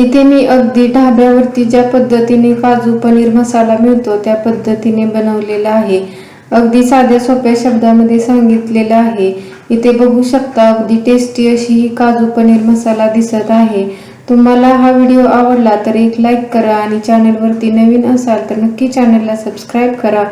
इथे मी अगदी ढाब्यावरती ज्या पद्धतीने काजू पनीर मसाला मिळतो त्या पद्धतीने बनवलेला आहे. अगदी साध्या सोप्या शब्दामध्ये सांगितलेलं आहे. इथे बघू शकता अगदी टेस्टी अशी ही काजू पनीर मसाला दिसत आहे. तुम्हाला हा व्हिडिओ आवडला तर एक लाईक करा आणि चॅनलवरती नवीन असाल तर नक्की चॅनलला सबस्क्राईब करा.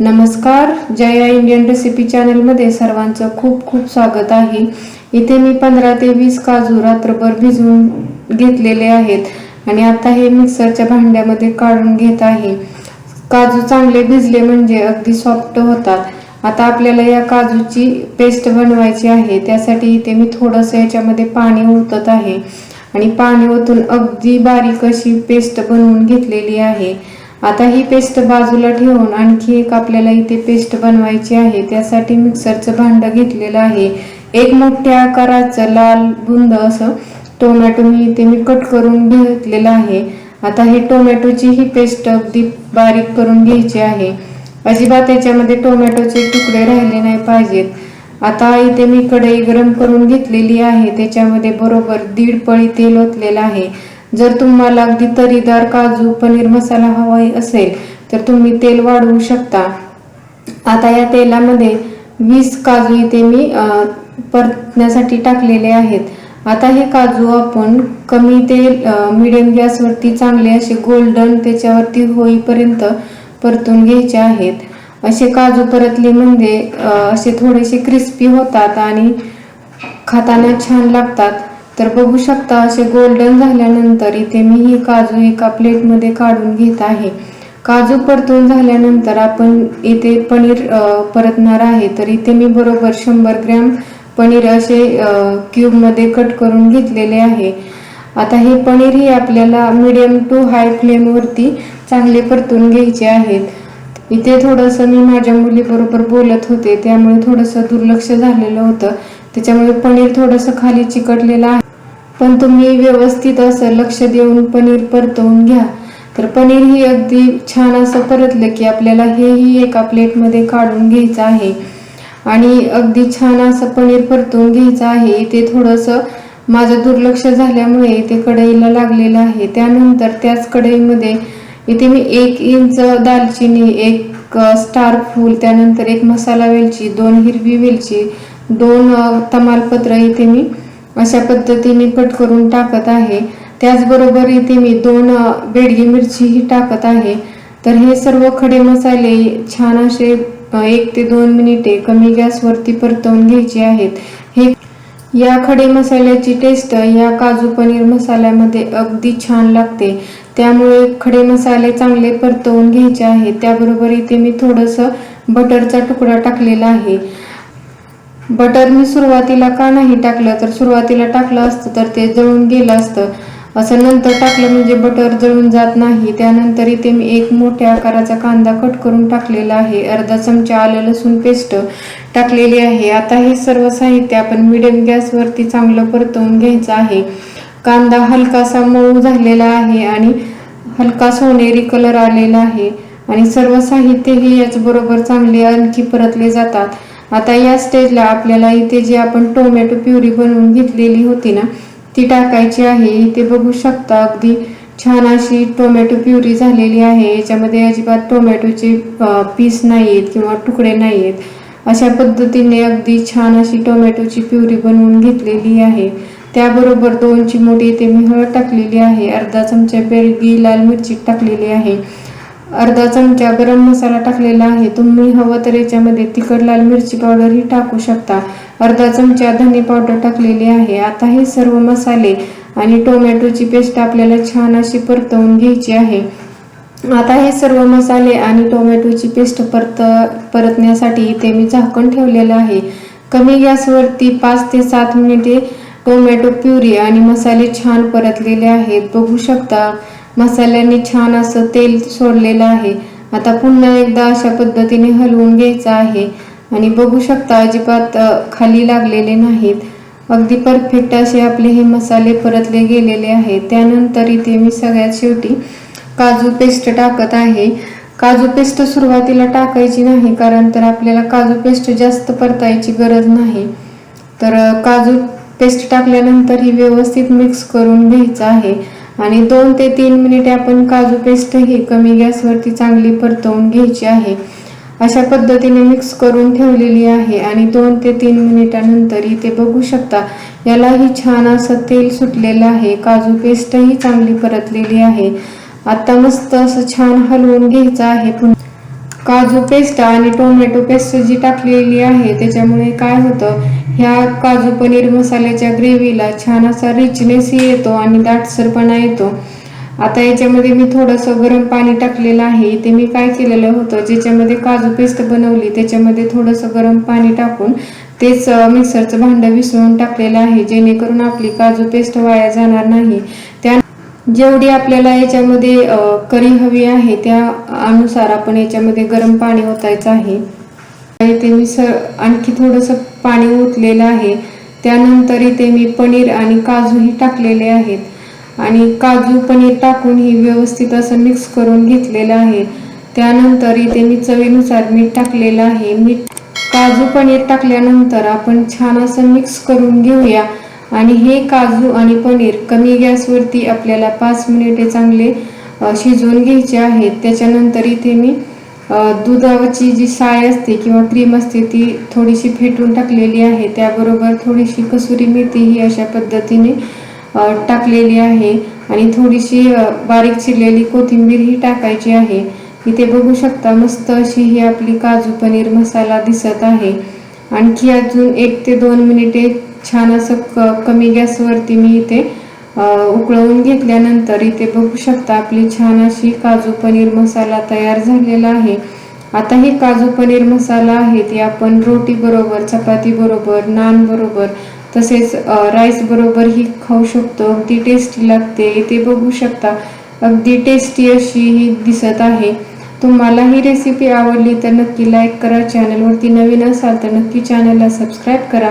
नमस्कार जया इंडियन रेसिपी चॅनलमध्ये सर्वांचं खूप खूप स्वागत आहे. इथे मी पंधरा ते वीस काजू रात्रभर भिजवून घेतलेले आहेत आणि आता हे मिक्सरच्या भांड्यामध्ये काढून घेत आहे. काजू चांगले भिजले म्हणजे अगदी सॉफ्ट होतात. आता आपल्याला या काजूची पेस्ट बनवायची आहे. त्यासाठी इथे मी थोडंसं याच्यामध्ये पाणी ओतत आहे. आणि पाणी ओतून अगदी बारीक अशी पेस्ट बनवून घेतलेली आहे. आता ही पेस्ट बाजूला ठेवून आणखी एक आपल्याला इथे पेस्ट बनवायची आहे. त्यासाठी मिक्सरचं भांडं घेतलेलं आहे. एक मोठ्या आकाराचं लाल बुंद असं टोमॅटो मी इथे मी कट करून घेतलेलं आहे. आता हे टोमॅटोची ही पेस्ट अगदी बारीक करून घ्यायची आहे. अजिबात याच्यामध्ये टोमॅटोचे तुकडे राहिले नाही पाहिजेत. आता इथे मी कढई गरम करून घेतलेली आहे. त्याच्यामध्ये बरोबर दीड पळी तेल ओतलेलं आहे. जर तुम्हाला अगदी तरीदार काजू पनीर मसाला हवा असेल तर तुम्ही तेल वाढवू शकता. आता या तेलामध्ये वीस काजू इथे मी परतण्यासाठी टाकलेले आहेत. आता हे काजू आपण कमी तेल मिडियम गॅसवरती चांगले असे गोल्डन त्याच्यावरती होईपर्यंत परतून घ्यायचे आहेत. असे काजू परतले म्हणजे असे थोडेसे क्रिस्पी होतात आणि खाताना छान लागतात. तर बघू शकता असे गोल्डन झाल्यानंतर इथे मी ही काजू एका प्लेटमध्ये काढून घेत आहे. काजू परतून झाल्यानंतर आपण इथे पनीर परतणार आहे. तर इथे मी बरोबर शंभर ग्रॅम पनीर असे क्यूबमध्ये कट करून घेतलेले आहे. आता हे पनीर ही आपल्याला मिडियम टू हाय फ्लेमवरती चांगले परतून घ्यायचे आहेत. इथे थोडंसं मी माझ्या मुलीबरोबर बोलत होते त्यामुळे थोडंसं दुर्लक्ष झालेलं होतं. त्याच्यामुळे पनीर थोडंसं खाली चिकटलेलं आहे. पण तुम्ही व्यवस्थित असं लक्ष देऊन पनीर परतवून घ्या. तर पनीर ही अगदी छान असं परतलं की आपल्याला हेही एका प्लेटमध्ये काढून घ्यायचं आहे. आणि अगदी छान असं पनीर परतवून घ्यायचं आहे. इथे थोडंसं माझं दुर्लक्ष झाल्यामुळे ते कढईला लागलेलं आहे. त्यानंतर त्याच कढईमध्ये इथे मी एक इंच दालचिनी एक स्टार फूल त्यानंतर एक मसाला वेलची दोन हिरवी वेलची दोन तमालपत्र इथे मी अशा पद्धतीने कट करून टाकत आहे. त्याचबरोबर इथे मी दोन बेडगी मिरचीही टाकत आहे. तर हे सर्व खडे मसाले छान असे एक ते दोन मिनिटे कमी गॅसवरती परतवून घ्यायचे आहेत. हे या खडे मसाल्याची टेस्ट या काजू पनीर मसाल्यामध्ये अगदी छान लागते. त्यामुळे खडे मसाले चांगले परतवून घ्यायचे आहेत. त्याबरोबर इथे मी थोडंसं बटरचा तुकडा टाकलेला आहे. बटर मी सुरुवातीला का नाही टाकलं तर सुरुवातीला टाकलं असतं तर ते जळून गेलं असतं. असं नंतर टाकलं म्हणजे बटर जळून जात नाही. त्यानंतर इथे मी एक मोठ्या आकाराचा कांदा कट करून टाकलेला आहे. अर्धा चमचा आलं लसूण पेस्ट टाकलेली आहे. आता हे सर्व साहित्य आपण मिडियम गॅसवरती चांगलं परतवून घ्यायचं आहे. कांदा हलकासा मऊ झालेला आहे आणि हलका सोनेरी कलर आलेला आहे. आणि सर्व साहित्य हे याचबरोबर चांगले आणखी परतले जातात. आता या स्टेजला आपल्याला इथे जी आपण टोमॅटो प्युरी बनवून घेतलेली होती ना ती टाकायची आहे. इथे बघू शकता अगदी छान अशी टोमॅटो प्युरी झालेली आहे. याच्यामध्ये अजिबात टोमॅटोचे पीस नाही आहेत किंवा तुकडे नाही आहेत अशा पद्धतीने अगदी छान अशी टोमॅटोची प्युरी बनवून घेतलेली आहे. त्याबरोबर दोन चिमोटी इथे मी हळद टाकलेली आहे. अर्धा चमचा बेडगी लाल मिरची टाकलेली आहे. अर्धा चमचा गरम मसाला टाकलेला आहे. तुम्ही हवं तर याच्यामध्ये तिखट लाल मिरची पावडरही टाकू शकता. अर्धा चमचा धने पावडर टाकलेली आहे. आता हे सर्व मसाले आणि टोमॅटोची पेस्ट आपल्याला छान अशी परतवून घ्यायची आहे. आता हे सर्व मसाले आणि टोमॅटोची पेस्ट परत परतण्यासाठी इथे मी झाकण ठेवलेलं आहे. कमी गॅसवरती पाच ते सात मिनिटे टोमॅटो प्युरी आणि मसाले छान परतलेले आहेत. बघू शकता. मसाल्याने छान असं तेल सोडलेलं आहे. आता पुन्हा एकदा अशा पद्धतीने हलवून घ्यायचं आहे. आणि बघू शकता अजिबात खाली लागलेले नाहीत. अगदी परफेक्ट असे आपले हे मसाले परतले गेलेले आहेत. त्यानंतर इथे मी सगळ्यात शेवटी काजू पेस्ट टाकत आहे. काजू पेस्ट सुरुवातीला टाकायची नाही कारण तर आपल्याला काजू पेस्ट जास्त परतायची गरज नाही. तर काजू पेस्ट टाकल्यानंतर ही व्यवस्थित मिक्स करून घ्यायचं आहे. आणि दोन ते तीन मिनिटे आपण काजू पेस्ट ही कमी गॅसवरती चांगली परतवून घ्यायची आहे. अशा पद्धतीने मिक्स करून ठेवलेली आहे आणि दोन ते तीन मिनिटानंतर इथे बघू शकता. यालाही छान असं तेल सुटलेलं आहे. काजू पेस्टही चांगली परतलेली आहे. आता मस्त असं छान हलवून घ्यायचं आहे पुन्हा. काजू पेस्ट आणि टोमॅटो पेस्ट जी टाकलेली आहे त्याच्यामुळे काय होतं ह्या काजू पनीर मसाल्याच्या ग्रेव्हीला छान असा रिचनेस येतो आणि दाटसरपणा येतो. आता याच्यामध्ये मी थोडंसं गरम पाणी टाकलेलं आहे. ते मी काय केलेलं होतं ज्याच्यामध्ये काजू पेस्ट बनवली त्याच्यामध्ये थोडंसं गरम पाणी टाकून तेच मिक्सरचं भांडं विसळून टाकलेलं आहे. जेणेकरून आपली काजू पेस्ट वाया जाणार नाही. त्या जेवढी आपल्याला याच्यामध्ये करी हवी आहे त्या अनुसार आपण याच्यामध्ये गरम पाणी ओतायचं आहे. इथे मी स आणखी थोडंसं पाणी ओतलेलं आहे. त्यानंतर इथे मी पनीर आणि काजूही टाकलेले आहेत. आणि काजू पनीर टाकून ही व्यवस्थित असं मिक्स करून घेतलेलं आहे. त्यानंतर इथे मी चवीनुसार मीठ टाकलेलं आहे. मीठ काजू पनीर टाकल्यानंतर आपण छान असं मिक्स करून घेऊया. आणि हे काजू आणि पनीर कमी गॅसवरती आपल्याला पाच मिनिटे चांगले शिजवून घ्यायचे आहेत. त्याच्यानंतर इथे मी दुधाची जी साय असते किंवा क्रीम असते ती थोडीशी फेटून टाकलेली आहे. त्याबरोबर थोडीशी कसुरी मेथी ही अशा पद्धतीने टाकलेली आहे. आणि थोडीशी बारीक चिरलेली कोथिंबीर ही टाकायची आहे. इथे बघू शकता मस्त अशी ही आपली काजू पनीर मसाला दिसत आहे. आणखी अजून एक ते दोन मिनिटे छान असं क कमी गॅसवरती मी इथे उकळवून घेतल्यानंतर इथे बघू शकता आपली छान अशी काजू पनीर मसाला तयार झालेला आहे. आता ही काजू पनीर मसाला आहे ते आपण रोटी बरोबर चपाती बरोबर नान बरोबर तसेच राईस बरोबर ही खाऊ शकतो. अगदी टेस्टी लागते. इथे बघू शकता अगदी टेस्टी अशी ही दिसत आहे. तुम्हाला ही रेसिपी आवडली तर नक्की लाईक करा. चॅनलवरती नवीन असाल तर नक्की चॅनलला सबस्क्राईब करा.